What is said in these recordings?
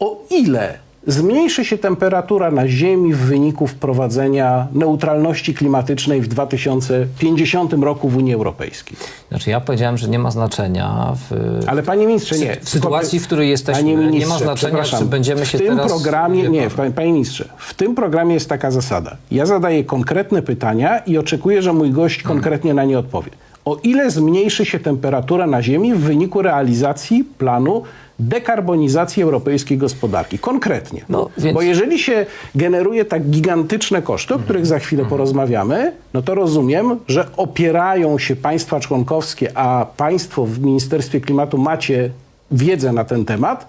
o ile zmniejszy się temperatura na Ziemi w wyniku wprowadzenia neutralności klimatycznej w 2050 roku w Unii Europejskiej. Znaczy ja powiedziałem, że nie ma znaczenia w, Ale panie ministrze, nie. w sytuacji, w której jesteśmy. Panie ministrze, nie ma znaczenia, czy będziemy się w tym teraz... programie, nie, panie, panie ministrze, w tym programie jest taka zasada. Ja zadaję konkretne pytania i oczekuję, że mój gość konkretnie na nie odpowie. O ile zmniejszy się temperatura na Ziemi w wyniku realizacji planu dekarbonizacji europejskiej gospodarki? Konkretnie. No, więc- Bo jeżeli się generuje tak gigantyczne koszty, o których za chwilę porozmawiamy, no to rozumiem, że opierają się państwa członkowskie, a państwo w Ministerstwie Klimatu macie wiedzę na ten temat,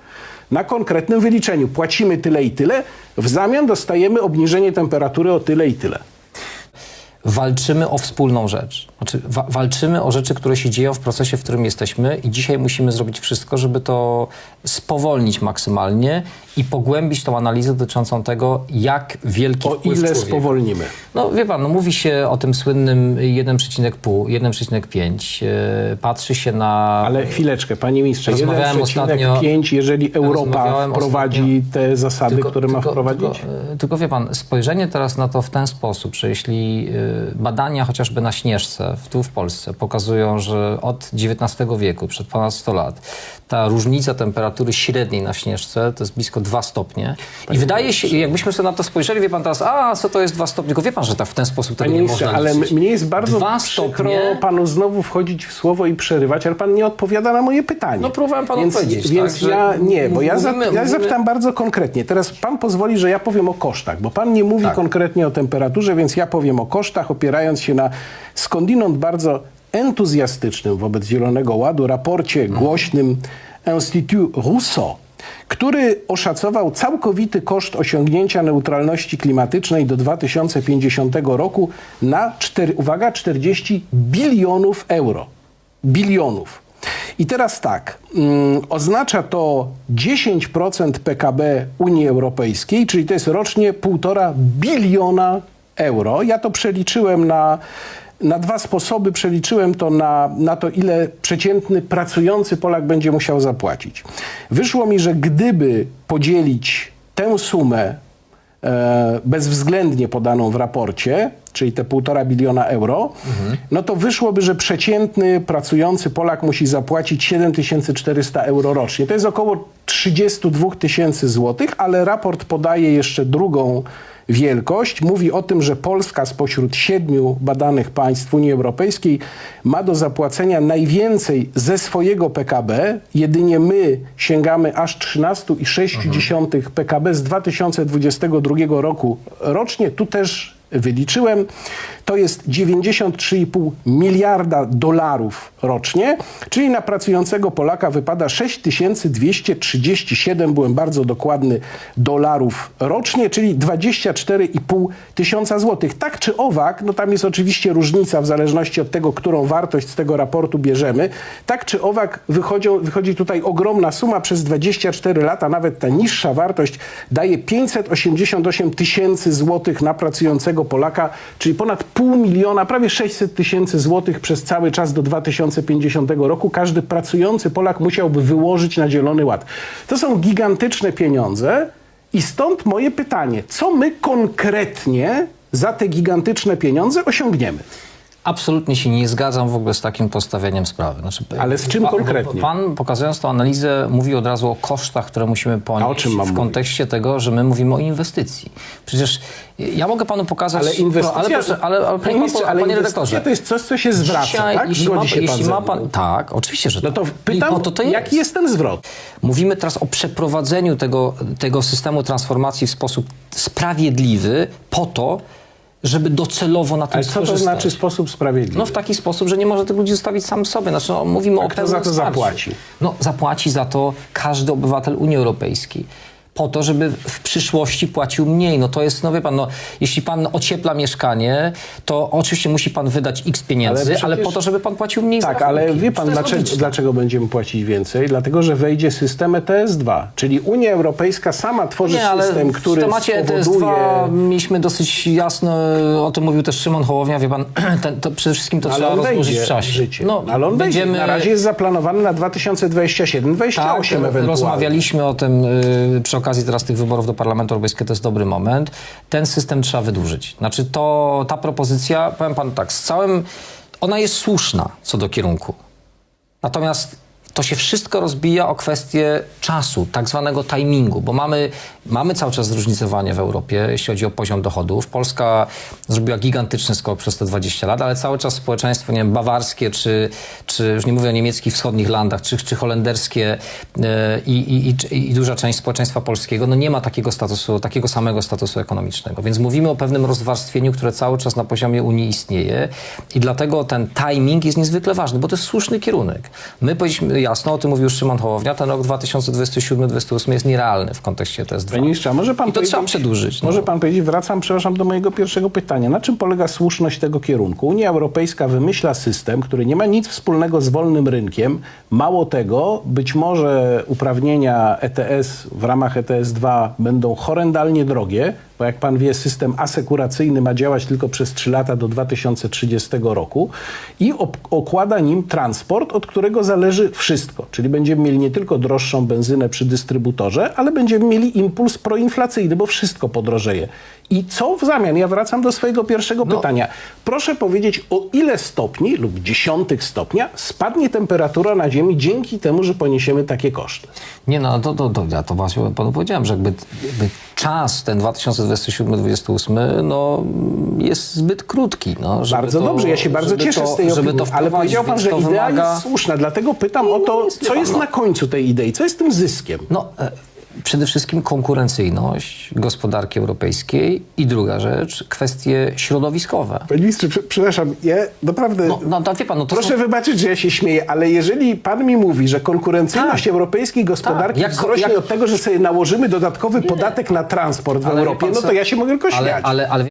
na konkretnym wyliczeniu. Płacimy tyle i tyle, w zamian dostajemy obniżenie temperatury o tyle i tyle. Walczymy o wspólną rzecz. Znaczy, wa- walczymy o rzeczy, które się dzieją w procesie, w którym jesteśmy i dzisiaj musimy zrobić wszystko, żeby to spowolnić maksymalnie i pogłębić tą analizę dotyczącą tego, jak wielki O wpływ ile człowiek- spowolnimy. No wie pan, no, mówi się o tym słynnym 1,5, 1,5. e, Patrzy się na... Ale chwileczkę, panie ministrze, Rozmawiałem 1,5, ostatnio- jeżeli Europa Rozmawiałem wprowadzi te zasady, które ma wprowadzić? Tylko, e, tylko wie pan, spojrzenie teraz na to w ten sposób, że jeśli e, badania chociażby na Śnieżce, tu w Polsce, pokazują, że od XIX wieku, przed ponad 100 lat, ta różnica temperatury średniej na Śnieżce to jest blisko 2 stopnie. I wydaje się, jakbyśmy sobie na to spojrzeli, wie pan teraz, a co to jest 2 stopnie? Tylko wie pan, że tak w ten sposób tego Panie nie można ale liczyć. mnie jest bardzo Dwa przykro stopnie? panu znowu wchodzić w słowo i przerywać, ale pan nie odpowiada na moje pytanie. No, próbowałem panu więc, powiedzieć, Więc tak, że ja nie, bo ja, za, zapytam bardzo konkretnie. Teraz pan pozwoli, że ja powiem o kosztach, bo pan nie mówi Tak. konkretnie o temperaturze, więc ja powiem o kosztach, opierając się na skądinąd bardzo entuzjastycznym wobec Zielonego Ładu raporcie Mhm. głośnym Institut Rousseau który oszacował całkowity koszt osiągnięcia neutralności klimatycznej do 2050 roku na, 4, uwaga, 40 bilionów euro. Bilionów. I teraz tak, mm, oznacza to 10% PKB Unii Europejskiej, czyli to jest rocznie 1,5 biliona euro. Ja to przeliczyłem na, na dwa sposoby. Przeliczyłem to na, na to, ile przeciętny pracujący Polak będzie musiał zapłacić. Wyszło mi, że gdyby podzielić tę sumę e, bezwzględnie podaną w raporcie, czyli te półtora biliona euro, no to wyszłoby, że przeciętny pracujący Polak musi zapłacić 7400 euro rocznie. To jest około 32 tysięcy złotych, ale raport podaje jeszcze drugą wielkość. Mówi o tym, że Polska spośród siedmiu badanych państw Unii Europejskiej ma do zapłacenia najwięcej ze swojego PKB. Jedynie my sięgamy aż 13,6 PKB z 2022 roku rocznie. Tu też wyliczyłem, to jest 93,5 miliarda dolarów rocznie, czyli na pracującego Polaka wypada 6237, byłem bardzo dokładny, dolarów rocznie, czyli 24,5 tysiąca złotych. Tak czy owak, no tam jest oczywiście różnica w zależności od tego, którą wartość z tego raportu bierzemy. Tak czy owak wychodzią, wychodzi tutaj ogromna suma przez 24 lata, nawet ta niższa wartość daje 588 tysięcy złotych na pracującego Polaka, czyli ponad pół miliona, prawie 600 tysięcy złotych przez cały czas do 2050 roku. Każdy pracujący Polak musiałby wyłożyć na Zielony Ład. To są gigantyczne pieniądze i stąd moje pytanie, co my konkretnie za te gigantyczne pieniądze osiągniemy? Absolutnie się nie zgadzam w ogóle z takim postawieniem sprawy. Znaczy, Ale z czym pa- konkretnie? Pan, pokazując tę analizę, mówi od razu o kosztach, które musimy ponieść w mówić? kontekście tego, że my mówimy o inwestycji. Przecież ja mogę panu pokazać... Ale inwestycja, No, ale, proszę, ale, ale, panie, ministrze, ale panie inwestycja redaktorze, to jest coś, co się zwraca, dzisiaj, tak? jeśli, ma, się pan jeśli ze ma pan... Tak, oczywiście, że No to tak. pytam, no to to jest. jaki jest ten zwrot? Mówimy teraz o przeprowadzeniu tego, tego systemu transformacji w sposób sprawiedliwy po to, żeby docelowo na tym Ale co to znaczy sposób sprawiedliwy? No w taki sposób, że nie może tych ludzi zostawić sam sobie. Znaczy, no, mówimy o kto za to wsparciu. zapłaci? No zapłaci za to każdy obywatel Unii Europejskiej. Po to, żeby w przyszłości płacił mniej. No to jest, no wie pan, no, jeśli pan ociepla mieszkanie, to oczywiście musi pan wydać x pieniędzy, Ale ale, przecież- po to, żeby pan płacił mniej Tak, ale wie pan, dlaczego, dlaczego będziemy płacić więcej? Dlatego, że wejdzie system ETS-2, czyli Unia Europejska sama tworzy Nie, ale system, który w temacie spowoduje... ETS-2 mieliśmy dosyć jasno, o tym mówił też Szymon Hołownia, wie pan, ten, to przede wszystkim to Ale trzeba rozłożyć w czasie. życie. No, ale on będziemy... Na razie jest zaplanowany na 2027-2028 Tak, ewentualnie. rozmawialiśmy o tym y, przy okazji teraz tych wyborów do Parlamentu Europejskiego, to jest dobry moment. Ten system trzeba wydłużyć. Znaczy to, ta propozycja, powiem panu tak, z całym, ona jest słuszna co do kierunku. Natomiast to się wszystko rozbija o kwestię czasu, tak zwanego timingu, bo mamy, mamy cały czas zróżnicowanie w Europie, jeśli chodzi o poziom dochodów. Polska zrobiła gigantyczny skok przez te 20 lat, ale cały czas społeczeństwo, nie wiem, bawarskie, czy, czy już nie mówię o niemieckich wschodnich landach, czy, czy holenderskie e, i, duża część społeczeństwa polskiego, no nie ma takiego statusu, takiego samego statusu ekonomicznego. Więc mówimy o pewnym rozwarstwieniu, które cały czas na poziomie Unii istnieje i dlatego ten timing jest niezwykle ważny, bo to jest słuszny kierunek. My powinniśmy, jasno, o tym mówił Szymon Hołownia, ten rok 2027-2028 jest nierealny w kontekście TS2. Panie ministrze, może pan I to trzeba przedłużyć. Może no. pan powiedzieć, wracam, przepraszam, do mojego pierwszego pytania. Na czym polega słuszność tego kierunku? Unia Europejska wymyśla system, który nie ma nic wspólnego z wolnym rynkiem. Mało tego, być może uprawnienia ETS w ramach ETS-2 będą horrendalnie drogie, bo jak pan wie, system asekuracyjny ma działać tylko przez 3 lata do 2030 roku i okłada nim transport, od którego zależy wszystko. Czyli będziemy mieli nie tylko droższą benzynę przy dystrybutorze, ale będziemy mieli impuls proinflacyjny, bo wszystko podrożeje. I co w zamian? Ja wracam do swojego pierwszego pytania. Proszę powiedzieć, o ile stopni lub dziesiątych stopnia spadnie temperatura na Ziemi dzięki temu, że poniesiemy takie koszty? Nie no, to, to, to ja to właśnie panu powiedziałem, że jakby, jakby czas ten 2027-2028 no, jest zbyt krótki. No, Bardzo to, dobrze, ja się bardzo cieszę to, z tej żeby opinii, ale powiedział pan, że idea wymaga... jest słuszna, dlatego pytam o to, jest, co jest na końcu tej idei, co jest tym zyskiem? No, e, przede wszystkim konkurencyjność gospodarki europejskiej i druga rzecz, kwestie środowiskowe. Panie ministrze, prze- przepraszam, ja naprawdę... No, no wie pan, no to Proszę są- wybaczyć, że ja się śmieję, ale jeżeli pan mi mówi, że konkurencyjność Tak. europejskiej gospodarki Tak, jak- wzrośnie jak- od tego, że sobie nałożymy dodatkowy podatek na transport w Ale Europie, pan no to ja się mogę tylko śmiać. ale, ale, ale